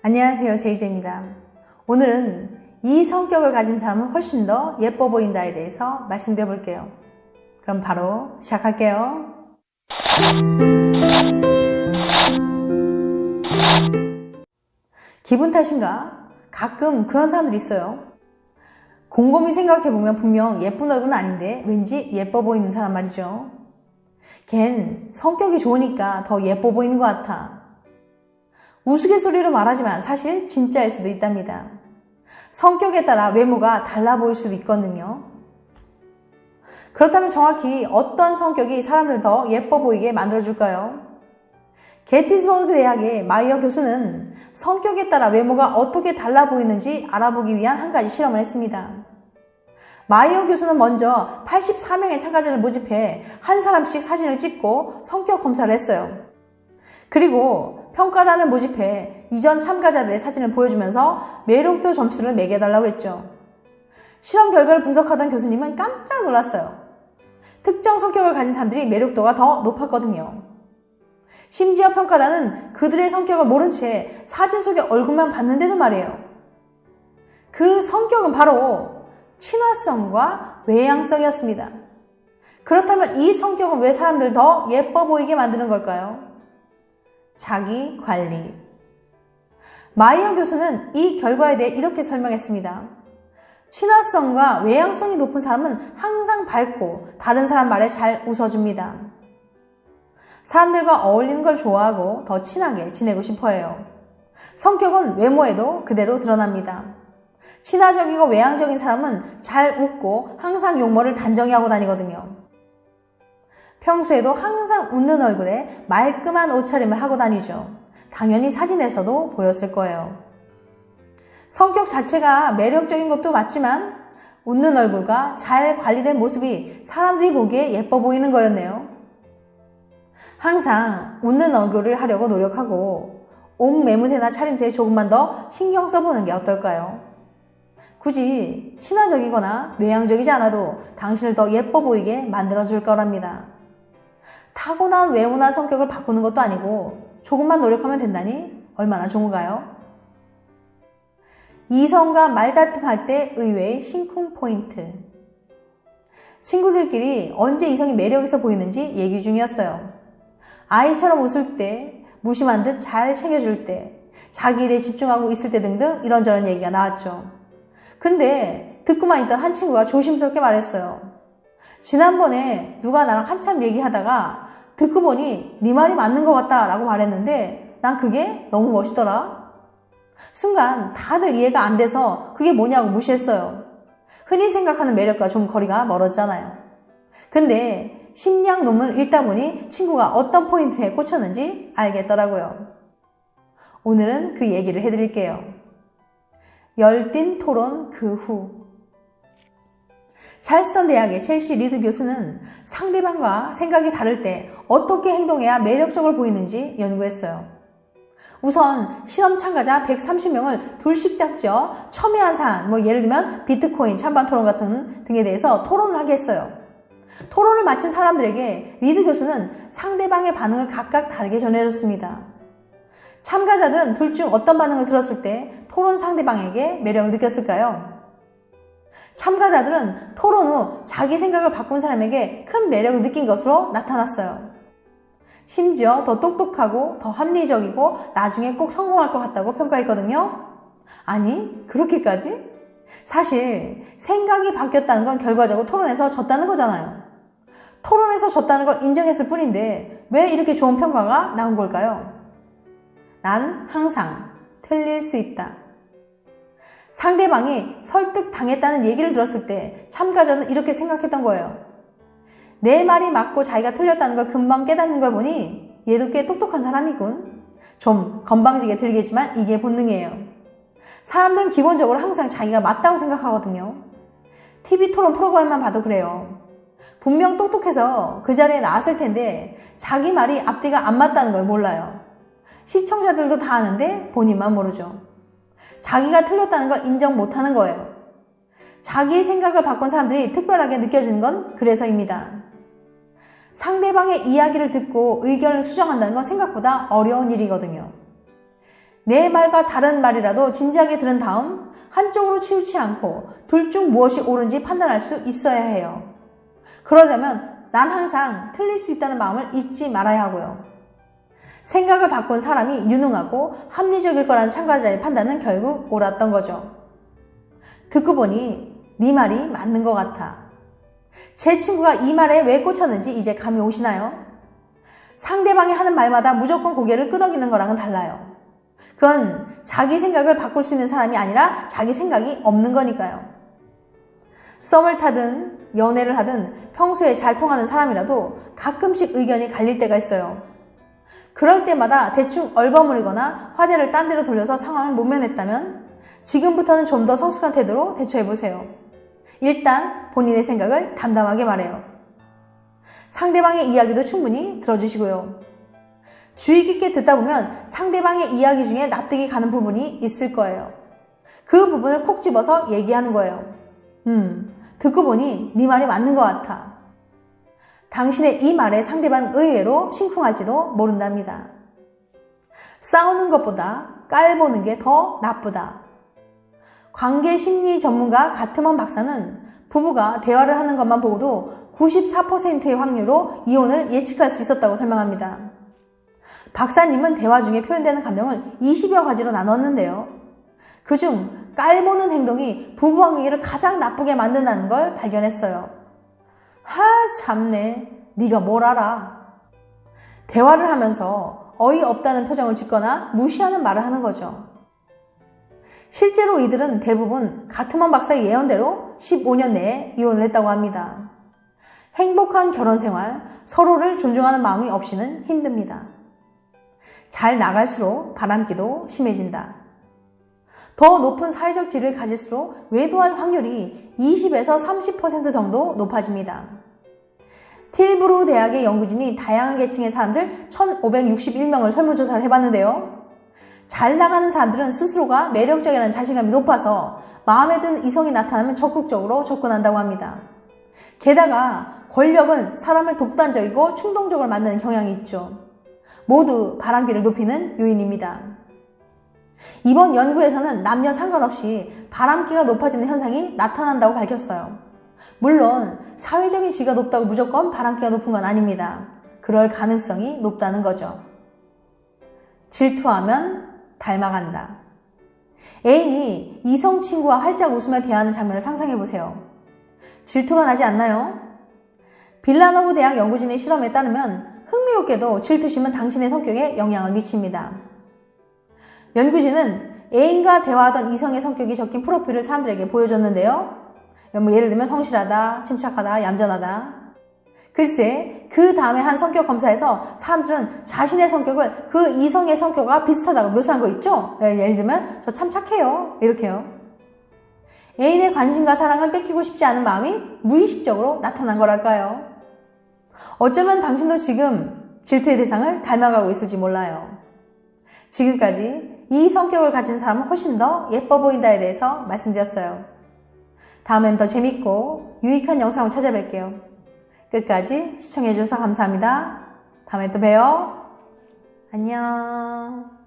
안녕하세요. 제이제입니다. 오늘은 이 성격을 가진 사람은 훨씬 더 예뻐 보인다에 대해서 말씀드려 볼게요. 그럼 바로 시작할게요. 기분 탓인가? 가끔 그런 사람들이 있어요. 곰곰이 생각해보면 분명 예쁜 얼굴은 아닌데 왠지 예뻐 보이는 사람 말이죠. 걘 성격이 좋으니까 더 예뻐 보이는 것 같아. 우스갯소리로 말하지만 사실 진짜일 수도 있답니다. 성격에 따라 외모가 달라 보일 수도 있거든요. 그렇다면 정확히 어떤 성격이 사람을 더 예뻐 보이게 만들어줄까요? 게티스버그 대학의 마이어 교수는 성격에 따라 외모가 어떻게 달라 보이는지 알아보기 위한 한 가지 실험을 했습니다. 마이어 교수는 먼저 84명의 참가자를 모집해 한 사람씩 사진을 찍고 성격 검사를 했어요. 그리고 평가단을 모집해 이전 참가자들의 사진을 보여주면서 매력도 점수를 매겨달라고 했죠. 실험 결과를 분석하던 교수님은 깜짝 놀랐어요. 특정 성격을 가진 사람들이 매력도가 더 높았거든요. 심지어 평가단은 그들의 성격을 모른 채 사진 속의 얼굴만 봤는데도 말이에요. 그 성격은 바로 친화성과 외향성이었습니다. 그렇다면 이 성격은 왜 사람들 더 예뻐 보이게 만드는 걸까요? 자기 관리. 마이어 교수는 이 결과에 대해 이렇게 설명했습니다. 친화성과 외향성이 높은 사람은 항상 밝고 다른 사람 말에 잘 웃어줍니다. 사람들과 어울리는 걸 좋아하고 더 친하게 지내고 싶어 해요. 성격은 외모에도 그대로 드러납니다. 친화적이고 외향적인 사람은 잘 웃고 항상 용모를 단정히 하고 다니거든요. 평소에도 항상 웃는 얼굴에 말끔한 옷차림을 하고 다니죠. 당연히 사진에서도 보였을 거예요. 성격 자체가 매력적인 것도 맞지만 웃는 얼굴과 잘 관리된 모습이 사람들이 보기에 예뻐 보이는 거였네요. 항상 웃는 얼굴을 하려고 노력하고 옷 매무새나 차림새에 조금만 더 신경 써보는 게 어떨까요? 굳이 친화적이거나 외향적이지 않아도 당신을 더 예뻐 보이게 만들어줄 거랍니다. 타고난 외모나 성격을 바꾸는 것도 아니고 조금만 노력하면 된다니 얼마나 좋은가요? 이성과 말다툼할 때 의외의 심쿵 포인트. 친구들끼리 언제 이성이 매력있어 보이는지 얘기 중이었어요. 아이처럼 웃을 때, 무심한 듯 잘 챙겨줄 때, 자기 일에 집중하고 있을 때 등등 이런저런 얘기가 나왔죠. 근데 듣고만 있던 한 친구가 조심스럽게 말했어요. 지난번에 누가 나랑 한참 얘기하다가 듣고 보니 네 말이 맞는 것 같다 라고 말했는데 난 그게 너무 멋있더라. 순간 다들 이해가 안 돼서 그게 뭐냐고 무시했어요. 흔히 생각하는 매력과 좀 거리가 멀어지잖아요. 근데 심리학 논문을 읽다 보니 친구가 어떤 포인트에 꽂혔는지 알겠더라고요. 오늘은 그 얘기를 해드릴게요. 열띤 토론 그 후. 찰스턴 대학의 첼시 리드 교수는 상대방과 생각이 다를 때 어떻게 행동해야 매력적으로 보이는지 연구했어요. 우선 실험 참가자 130명을 둘씩 짝져 첨예한 사안, 뭐 예를 들면 비트코인, 찬반 토론 같은 등에 대해서 토론을 하게 했어요. 토론을 마친 사람들에게 리드 교수는 상대방의 반응을 각각 다르게 전해줬습니다. 참가자들은 둘 중 어떤 반응을 들었을 때 토론 상대방에게 매력을 느꼈을까요? 참가자들은 토론 후 자기 생각을 바꾼 사람에게 큰 매력을 느낀 것으로 나타났어요. 심지어 더 똑똑하고 더 합리적이고 나중에 꼭 성공할 것 같다고 평가했거든요. 아니, 그렇게까지? 사실 생각이 바뀌었다는 건 결과적으로 토론에서 졌다는 거잖아요. 토론에서 졌다는 걸 인정했을 뿐인데 왜 이렇게 좋은 평가가 나온 걸까요? 난 항상 틀릴 수 있다. 상대방이 설득당했다는 얘기를 들었을 때 참가자는 이렇게 생각했던 거예요. 내 말이 맞고 자기가 틀렸다는 걸 금방 깨닫는 걸 보니 얘도 꽤 똑똑한 사람이군. 좀 건방지게 들리겠지만 이게 본능이에요. 사람들은 기본적으로 항상 자기가 맞다고 생각하거든요. TV 토론 프로그램만 봐도 그래요. 분명 똑똑해서 그 자리에 나왔을 텐데 자기 말이 앞뒤가 안 맞다는 걸 몰라요. 시청자들도 다 아는데 본인만 모르죠. 자기가 틀렸다는 걸 인정 못하는 거예요. 자기 생각을 바꾼 사람들이 특별하게 느껴지는 건 그래서입니다. 상대방의 이야기를 듣고 의견을 수정한다는 건 생각보다 어려운 일이거든요. 내 말과 다른 말이라도 진지하게 들은 다음 한쪽으로 치우치 않고 둘 중 무엇이 옳은지 판단할 수 있어야 해요. 그러려면 난 항상 틀릴 수 있다는 마음을 잊지 말아야 하고요. 생각을 바꾼 사람이 유능하고 합리적일 거라는 참가자의 판단은 결국 옳았던 거죠. 듣고 보니 네 말이 맞는 것 같아. 제 친구가 이 말에 왜 꽂혔는지 이제 감이 오시나요? 상대방이 하는 말마다 무조건 고개를 끄덕이는 거랑은 달라요. 그건 자기 생각을 바꿀 수 있는 사람이 아니라 자기 생각이 없는 거니까요. 썸을 타든 연애를 하든 평소에 잘 통하는 사람이라도 가끔씩 의견이 갈릴 때가 있어요. 그럴 때마다 대충 얼버무리거나 화제를 딴 데로 돌려서 상황을 못 면했다면 지금부터는 좀 더 성숙한 태도로 대처해보세요. 일단 본인의 생각을 담담하게 말해요. 상대방의 이야기도 충분히 들어주시고요. 주의 깊게 듣다 보면 상대방의 이야기 중에 납득이 가는 부분이 있을 거예요. 그 부분을 콕 집어서 얘기하는 거예요. 음, 듣고 보니 네 말이 맞는 것 같아. 당신의 이 말에 상대방 의외로 심쿵할지도 모른답니다. 싸우는 것보다 깔보는 게 더 나쁘다. 관계 심리 전문가 가트먼 박사는 부부가 대화를 하는 것만 보고도 94%의 확률로 이혼을 예측할 수 있었다고 설명합니다. 박사님은 대화 중에 표현되는 감정을 20여 가지로 나눴는데요. 그중 깔보는 행동이 부부관계를 가장 나쁘게 만든다는 걸 발견했어요. 하 참네 네가 뭘 알아. 대화를 하면서 어이없다는 표정을 짓거나 무시하는 말을 하는 거죠. 실제로 이들은 대부분 가트먼 박사의 예언대로 15년 내에 이혼을 했다고 합니다. 행복한 결혼 생활, 서로를 존중하는 마음이 없이는 힘듭니다. 잘 나갈수록 바람기도 심해진다. 더 높은 사회적 지위를 가질수록 외도할 확률이 20에서 30% 정도 높아집니다. 틸브루 대학의 연구진이 다양한 계층의 사람들 1561명을 설문조사를 해봤는데요. 잘 나가는 사람들은 스스로가 매력적이라는 자신감이 높아서 마음에 드는 이성이 나타나면 적극적으로 접근한다고 합니다. 게다가 권력은 사람을 독단적이고 충동적으로 만드는 경향이 있죠. 모두 바람기를 높이는 요인입니다. 이번 연구에서는 남녀 상관없이 바람기가 높아지는 현상이 나타난다고 밝혔어요. 물론 사회적인 지위가 높다고 무조건 바람기가 높은 건 아닙니다. 그럴 가능성이 높다는 거죠. 질투하면 닮아간다. 애인이 이성 친구와 활짝 웃으며 대하는 장면을 상상해 보세요. 질투가 나지 않나요? 빌라노브 대학 연구진의 실험에 따르면 흥미롭게도 질투심은 당신의 성격에 영향을 미칩니다. 연구진은 애인과 대화하던 이성의 성격이 적힌 프로필을 사람들에게 보여줬는데요. 뭐 예를 들면 성실하다, 침착하다, 얌전하다. 글쎄, 그 다음에 한 성격 검사에서 사람들은 자신의 성격을 그 이성의 성격과 비슷하다고 묘사한 거 있죠? 예, 예를 들면, 저 참 착해요. 이렇게요. 애인의 관심과 사랑을 뺏기고 싶지 않은 마음이 무의식적으로 나타난 거랄까요? 어쩌면 당신도 지금 질투의 대상을 닮아가고 있을지 몰라요. 지금까지 이 성격을 가진 사람은 훨씬 더 예뻐 보인다에 대해서 말씀드렸어요. 다음엔 더 재밌고 유익한 영상을 찾아뵐게요. 끝까지 시청해주셔서 감사합니다. 다음에 또 봬요. 안녕.